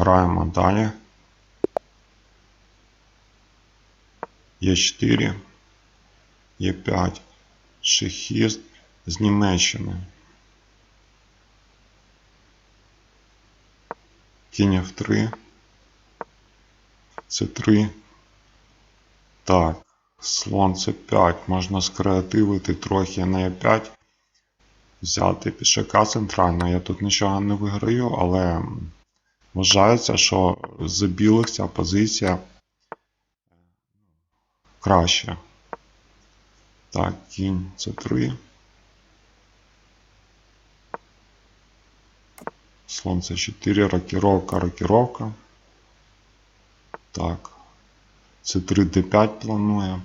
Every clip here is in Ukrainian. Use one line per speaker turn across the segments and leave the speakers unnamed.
Граємо далі. Є 4, є 5. Шахіст з Німеччини. Кінь F3. С3. Так, слон С5. Можна скреативити трохи на Е5. Взяти пішака центрально. Я тут нічого не виграю, але вважається, що за білих ця позиція краще. Так, кінь С3. Слон С4, рокіровка, рокіровка. Так. С3, Д5 планує.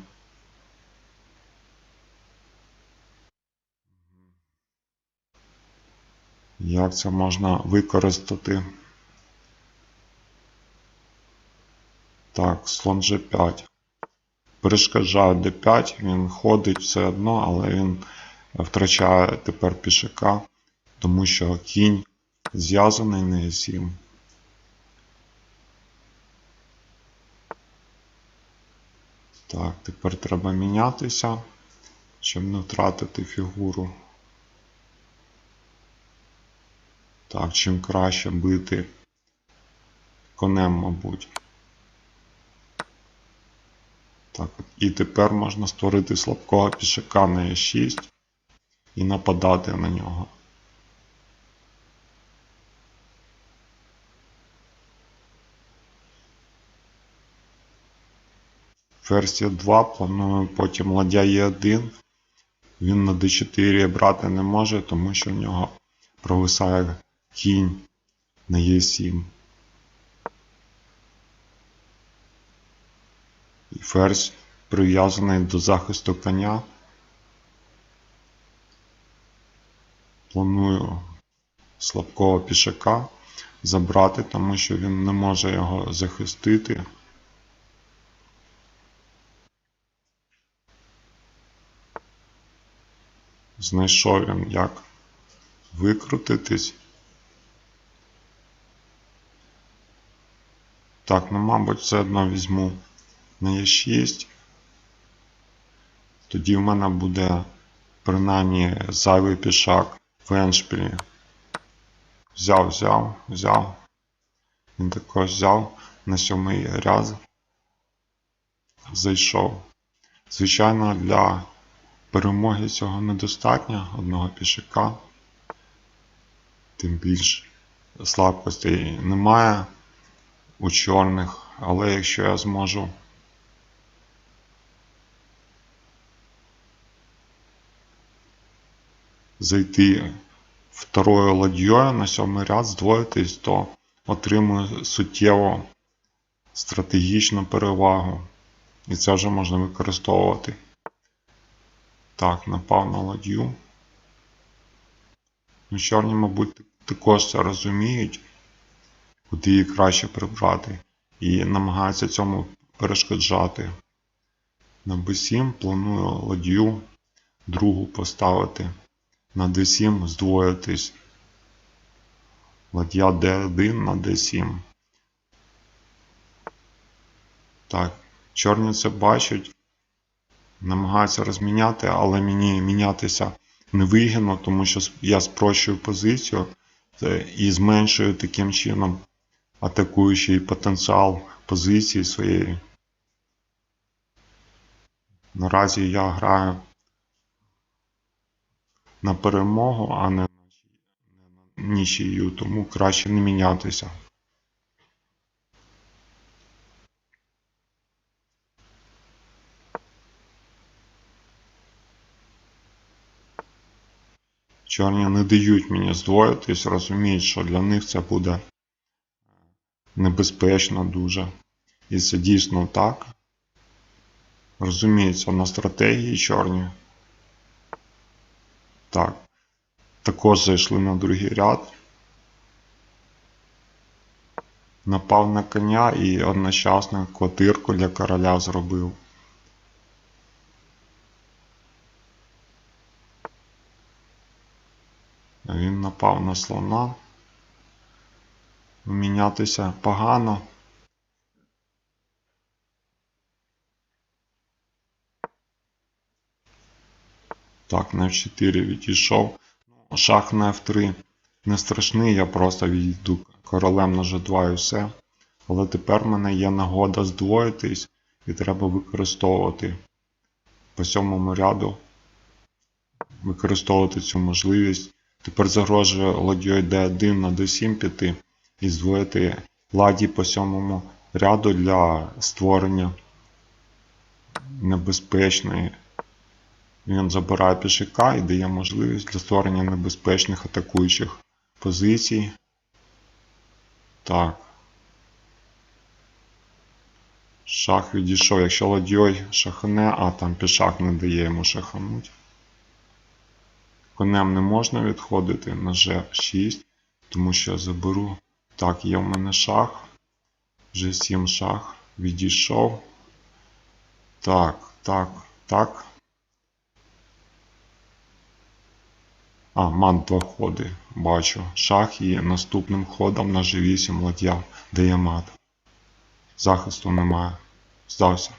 Як це можна використати? Так, слон G5. Перешкоджає D5, він ходить все одно, але він втрачає тепер пішака, тому що кінь зв'язаний на E7. Так, тепер треба мінятися, щоб не втратити фігуру. Так, чим краще бити конем, мабуть. Так, і тепер можна створити слабкого пішака на Е6 і нападати на нього. Версія 2 планую потім ладья Е1. Він на D4 брати не може, тому що в нього провисає кінь на Е7. Ферзь прив'язаний до захисту коня. Планую слабкого пішака забрати, тому що він не може його захистити. Знайшов він як викрутитись. Так, ну, мабуть, все одно візьму на Е6. Тоді в мене буде принаймні зайвий пішак в еншпілі. Взяв, взяв, взяв. Він також взяв на сьомий ряд. Зайшов. Звичайно, для перемоги цього недостатньо одного пішака. Тим більш слабкостей немає у чорних, але якщо я зможу зайти второю ладьєю на сьомий ряд, здвоїтись, то отримую суттєво стратегічну перевагу. І це вже можна використовувати. Так, напав на ладью. Ну, чорні, мабуть, також це розуміють, куди її краще прибрати. І намагаються цьому перешкоджати. На B7 планую ладью другу поставити. На D7 здвоїтись. Ладья D1 на D7. Так, чорні це бачать. Намагаються розміняти, але мені мінятися невигідно, тому що я спрощую позицію і зменшую таким чином атакуючий потенціал позиції своєї. Наразі я граю на перемогу, а не на нічию, тому краще не мінятися. Чорні не дають мені здвоїтись, розуміють, що для них це буде небезпечно дуже. І це дійсно так. Розуміється, на стратегії чорні. Так. Також зайшли на другий ряд. Напав на коня і одночасно квартирку для короля зробив. Він напав на слона. Мінятися погано. Так, на F4 відійшов. Ну, Шах на F3 не страшний, я просто відійду королем на G2 і все. Але тепер в мене є нагода здвоїтись і треба використовувати по сьомому ряду. Використовувати цю можливість. Тепер загрожує ладьою D1 на D7 піти і здвоїти ладі по сьомому ряду для створення небезпечної. Він забирає пішака і дає можливість для створення небезпечних атакуючих позицій. Так. Шах відійшов. Якщо ладьой шахне, а там пішак не дає йому шахануть. Конем не можна відходити на G6, тому що я заберу. Так, є в мене шах. G7 шах. Відійшов. Так, так, так. А, мат два ходи. Бачу. Шах і наступним ходом на G8 ладья є мат. Захисту немає. Здався.